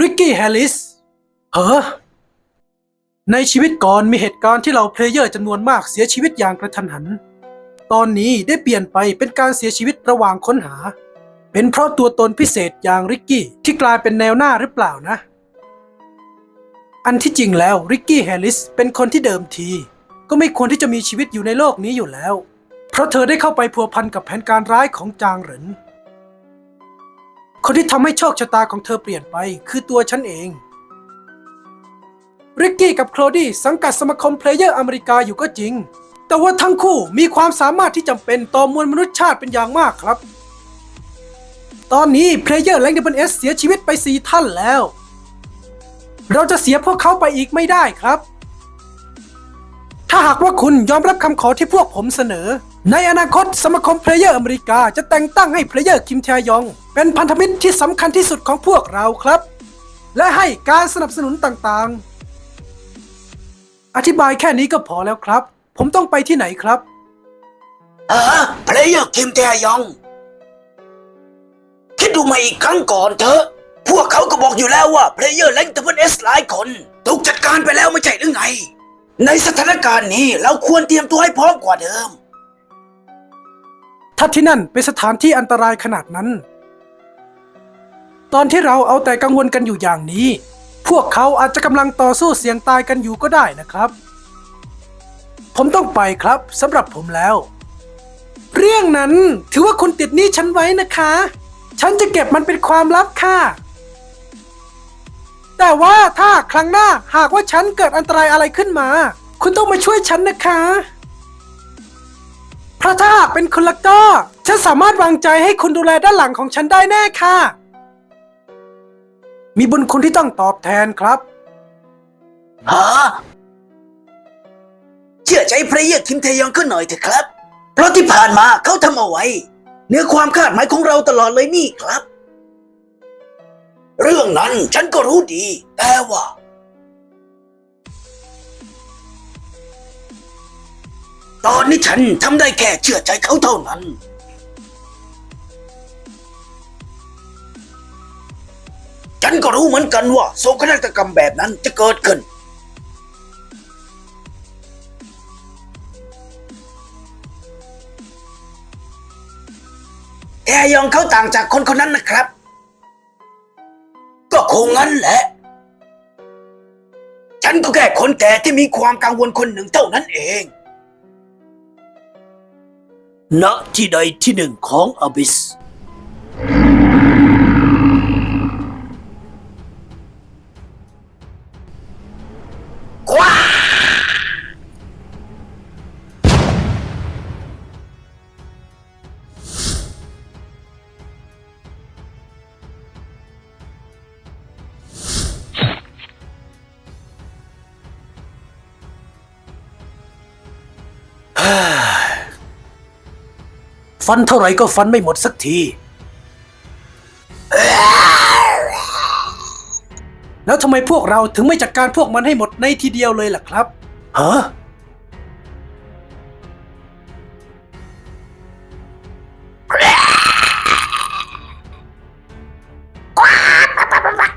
ริกกี้แฮร์ริสเฮ้อในชีวิตก่อนมีเหตุการณ์ที่เราเพลเยอร์จำนวนมากเสียชีวิตอย่างกระทันหัน ตอนนี้ได้เปลี่ยนไปเป็นการเสียชีวิตระหว่างค้นหา เป็นเพราะตัวตนพิเศษอย่างริกกี้ที่กลายเป็นแนวหน้าหรือเปล่านะ อันที่จริงแล้วริกกี้แฮร์ริสเป็นคนที่เดิมที ก็ไม่ควรที่จะมีชีวิตอยู่ในโลกนี้อยู่แล้ว เพราะเธอได้เข้าไปพัวพันกับแผนการร้ายของจางเหริน คนที่ทำให้โชคชะตาของเธอเปลี่ยนไป คือตัวฉันเอง ริกกี้กับโคลดี้สังกัดสมาคมเพลเยอร์อเมริกาอยู่ก็จริง แต่ว่าทั้งคู่มีความสามารถที่จำเป็นต่อมวลมนุษยชาติเป็นอย่างมากครับ ตอนนี้เพลเยอร์แลงเดบันเอสเสียชีวิตไปสี่ท่านแล้ว เราจะเสียพวกเขาไปอีกไม่ได้ครับ ถ้าหากว่าคุณยอมรับคำขอที่พวกผมเสนอ ในอนาคตสมาคมเพลเยอร์อเมริกาจะแต่งตั้งให้เพลเยอร์คิมแทยอง เป็นพันธมิตรที่สำคัญที่สุดของพวกเราครับ และให้การสนับสนุนต่างๆ อธิบายแค่นี้ก็พอแล้วครับ ผมต้องไปที่ไหนครับ เออเพลเยอร์คิมแทยอง คิดดูมาอีกครั้งก่อนเถอะ พวกเขาก็บอกอยู่แล้วว่าเพลเยอร์แลงตันเอสหลายคนถูกจัดการไปแล้วไม่ใช่หรือไง ในสถานการณ์นี้เราควรเตรียมตัวให้พร้อมกว่าเดิม ถ้าที่นั่นเป็นสถานที่อันตรายขนาดนั้น ตอนที่เราเอาแต่กังวลกันอยู่อย่างนี้ พวกเขาอาจจะกำลังต่อสู้เสี่ยงตายกันอยู่ก็ได้นะครับ ผมต้องไปครับสำหรับผมแล้ว เรื่องนั้นถือว่าคุณติดหนี้ฉันไว้นะคะ ฉันจะเก็บมันเป็นความลับค่ะ แต่ว่าถ้าครั้งหน้าหากว่าฉันเกิดอันตรายอะไรขึ้นมา คุณต้องมาช่วยฉันนะคะ เพราะถ้าหากเป็นคุณละก็ ฉันสามารถวางใจให้คุณดูแลด้านหลังของฉันได้แน่ค่ะ มีบุญคุณที่ต้องตอบแทนครับ ฮะเชื่อใจเพลเยอร์คิมเทยองก็หน่อยเถอะครับ เพราะที่ผ่านมาเขาทำเอาไว้ เนื้อความคาดหมายของเราตลอดเลยนี่ครับ เรื่องนั้นฉันก็รู้ดี แต่ว่า ตอนนี้ฉันทำได้แค่เชื่อใจเขาเท่านั้น ฉันก็รู้เหมือนกันว่าโศกนาฏกรรมแบบนั้นจะเกิดขึ้น แอร์ยองเขาต่างจากคนคนนั้นนะครับ ก็คงงั้นแหละ ฉันก็แค่คนแก่ที่มีความกังวลคนหนึ่งเท่านั้นเอง ณที่ใดที่หนึ่งของอบิส ฟันเท่าไหร่ก็ฟันไม่หมดสักที แล้วทำไมพวกเราถึงไม่จัดการพวกมันให้หมดในทีเดียวเลยล่ะครับฮะ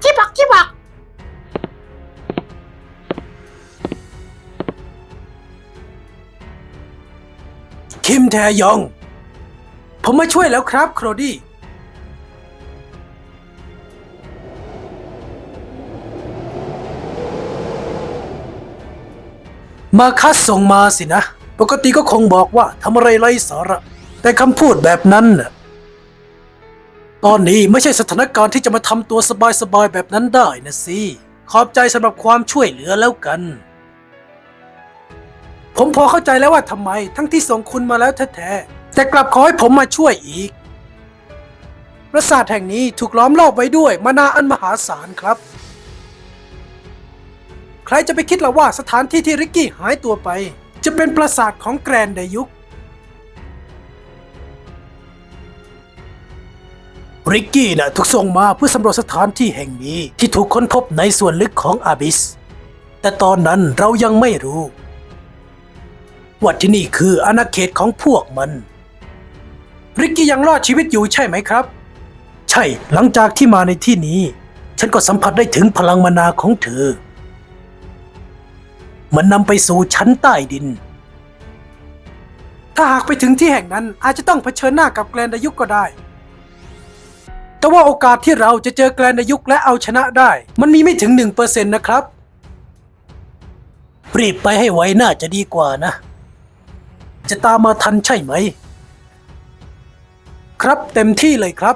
ที่บอกที่บอกคิมแทยอง ผมมาช่วยแล้วครับ โครดี้ มาคัสส่งมาสินะ ปกติก็คงบอกว่าทำอะไรไร้สาระ แต่คำพูดแบบนั้นน่ะ ตอนนี้ไม่ใช่สถานการณ์ที่จะมาทำตัวสบายๆแบบนั้นได้นะสิ ขอบใจสำหรับความช่วยเหลือแล้วกัน ผมพอเข้าใจแล้วว่าทำไม ทั้งที่ส่งคุณมาแล้วแท้ๆ แต่กลับขอให้ผมมาช่วยอีก ปราสาทแห่งนี้ถูกล้อมรอบไว้ด้วยมานาอันมหาศาลครับ ใครจะไปคิดล่ะว่าสถานที่ที่ริกกี้หายตัวไป จะเป็นปราสาทของแกรนไดยุค ริกกี้น่ะถูกส่งมาเพื่อสำรวจสถานที่แห่งนี้ที่ถูกค้นพบในส่วนลึกของอาบิส แต่ตอนนั้นเรายังไม่รู้ว่าที่นี่คืออาณาเขตของพวกมัน ริกกี้ยังรอดชีวิตอยู่ใช่ไหมครับ ใช่หลังจากที่มาในที่นี้ ฉันก็สัมผัสได้ถึงพลังมนาของเธอ มันนำไปสู่ชั้นใต้ดิน ถ้าหากไปถึงที่แห่งนั้นอาจจะต้องเผชิญหน้ากับแกลนดายุกก็ได้ แต่ว่าโอกาสที่เราจะเจอแกลนดายุกและเอาชนะได้ มันมีไม่ถึงหนึ่งเปอร์เซ็นต์นะครับรีบไปให้ไวน่าจะดีกว่านะ จะตามมาทันใช่ไหม ครับเต็มที่เลยครับ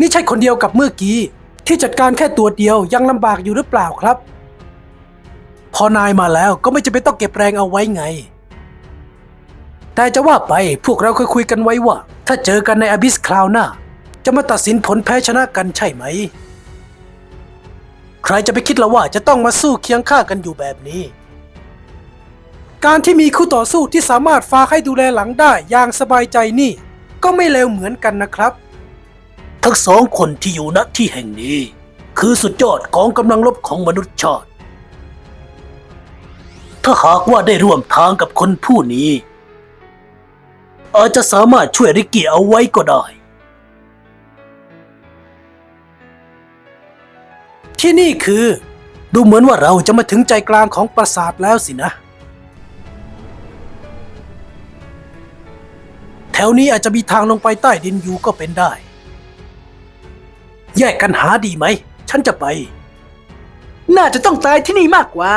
นี่ใช่คนเดียวกับเมื่อกี้ ที่จัดการแค่ตัวเดียวยังลำบากอยู่หรือเปล่าครับ อนายมาแล้วก็ไม่จำเป็นต้องเก็บแรงเอาไว้ไง แต่จะว่าไปพวกเราเคยคุยกันไว้ว่า ถ้าเจอกันในอบิสคราวหน้า จะมาตัดสินผลแพ้ชนะกันใช่ไหม ใครจะไปคิดละว่าจะต้องมาสู้เคียงข้างกันอยู่แบบนี้ การที่มีคู่ต่อสู้ที่สามารถฝาให้ดูแลหลังได้อย่างสบายใจนี่ ก็ไม่เลวเหมือนกันนะครับ ทั้งสองคนที่อยู่ณที่แห่งนี้ คือสุดยอดของกำลังรบของมนุษย์ชาติ ถ้าหากว่าได้ร่วมทางกับคนผู้นี้ อาจจะสามารถช่วยริกกี้เอาไว้ก็ได้ ที่นี่คือ ดูเหมือนว่าเราจะมาถึงใจกลางของปราสาทแล้วสินะ แถวนี้อาจจะมีทางลงไปใต้ดินอยู่ก็เป็นได้ แยกกันหาดีไหม ฉันจะไป น่าจะต้องตายที่นี่มากกว่า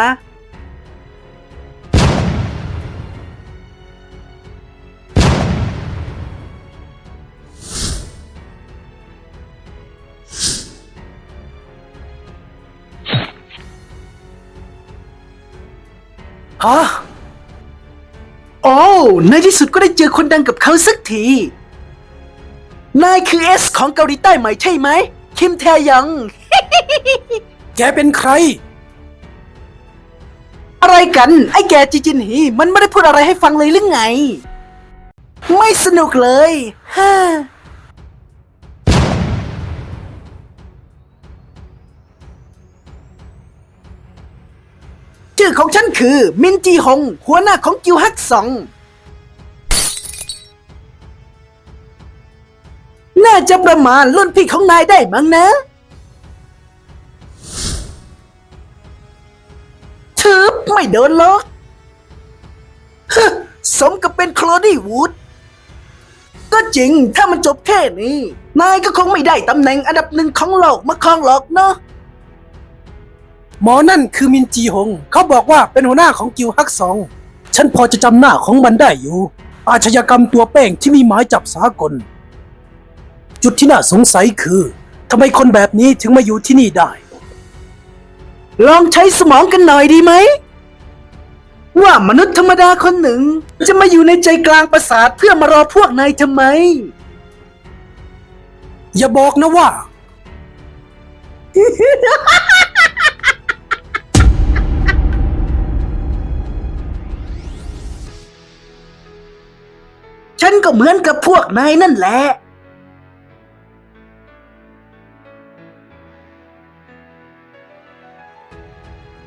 ฮะโอ้ในที่สุดก็ได้เจอคนดังกับเขาสักที นายคือเอสของเกาหลีใต้ใหม่ใช่ไหม คิมแทยองแกเป็นใคร อะไรกัน ไอ้แกจิจินฮี มันไม่ได้พูดอะไรให้ฟังเลยหรือไง ไม่สนุกเลยฮ่า ชื่อของฉันคือ มินจีฮง หัวหน้าของกิวฮักซองน่าจะประมาณรุ่นพี่ของนายได้มั้งนะ ทึบไม่โดนหรอกฮสมกับเป็นโคลดี้วูด ก็จริงถ้ามันจบแค่นี้ นายก็คงไม่ได้ตำแหน่งอันดับหนึ่งของโลกมาครองหรอกเนาะ หมอนั่นคือมินจีฮงเขาบอกว่าเป็นหัวหน้าของกิวฮักซอง ฉันพอจะจำหน้าของมันได้อยู่ อาชญากรรมตัวแป้งที่มีหมายจับสากล จุดที่น่าสงสัยคือทำไมคนแบบนี้ถึงมาอยู่ที่นี่ได้ ลองใช้สมองกันหน่อยดีไหม ว่ามนุษย์ธรรมดาคนหนึ่ง จะมาอยู่ในใจกลางปราสาทเพื่อมารอพวกนายทำไม อย่าบอกนะว่า ก็เหมือนกับพวกนายนั่นแหละ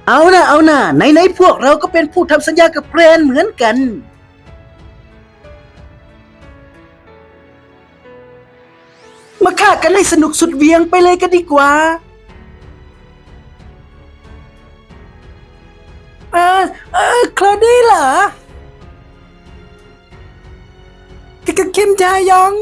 เอานะเอานะไหนๆพวกเราก็เป็นผู้ทำสัญญากับแกรนเหมือนกัน มาฆ่ากันให้สนุกสุดเวียงไปเลยกันดีกว่าเออเออคลอดี้เหรอ กับเคมจายอง